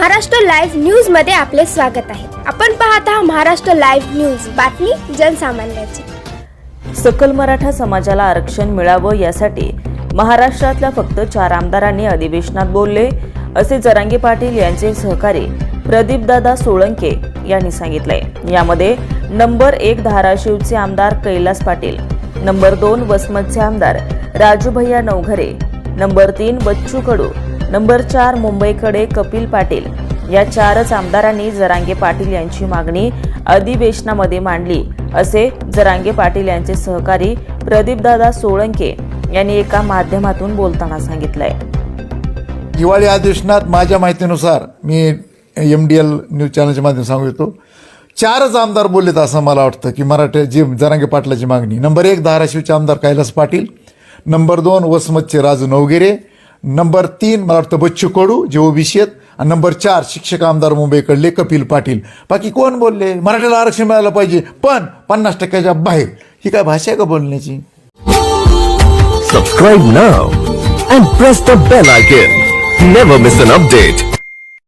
Maharashtra live न्यूजमध्ये आपले स्वागत आहे. आपण पाहत आहात महाराष्ट्र लाईव्ह न्यूज. बातमी जनसामान्याची. सकल मराठा समाजाला आरक्षण मिळावं यासाठी महाराष्ट्रातल्या फक्त चार आमदारांनी अधिवेशनात बोलले असे जरांगे पाटील यांचे सहकारी प्रदीपदादा सोळंके यांनी सांगितलंय यामध्ये नंबर एक धाराशिवचे आमदार कैलास पाटील नंबर दोन वसमतचे आमदार राजूभैया नवघरे नंबर तीन बच्चू कडू नंबर चार मुंबईकडे कपिल पाटील. या चारच आमदारांनी जरांगे पाटील यांची मागणी अधिवेशनामध्ये मांडली. असे जरांगे पाटील यांचे सहकारी प्रदीपदादा सोळंके यांनी एका माध्यमातून बोलताना सांगितलंय. हिवाळी अधिवेशनात माझ्या माहितीनुसार मी एम डी एल न्यूज चॅनलच्या माध्यमातून सांगू येतो चारच आमदार बोललेत असं मला वाटतं की मराठ्या जी जरांगे पाटलाची मागणी. नंबर एक धाराशिवचे आमदार कैलास पाटील. नंबर दोन वसमतचे राजू नवगिरे. नंबर तीन मला वाटतं बच्चू कडू जे ओबीसी आहेत. आणि नंबर चार शिक्षक आमदार मुंबईकडले कपिल पाटील. बाकी कोण बोलले? मराठ्याला आरक्षण मिळालं पाहिजे. पण पन्नास टक्क्याच्या बाहेर. ही काय भाषा आहे का बोलण्याची? Subscribe now and press the bell icon never miss an update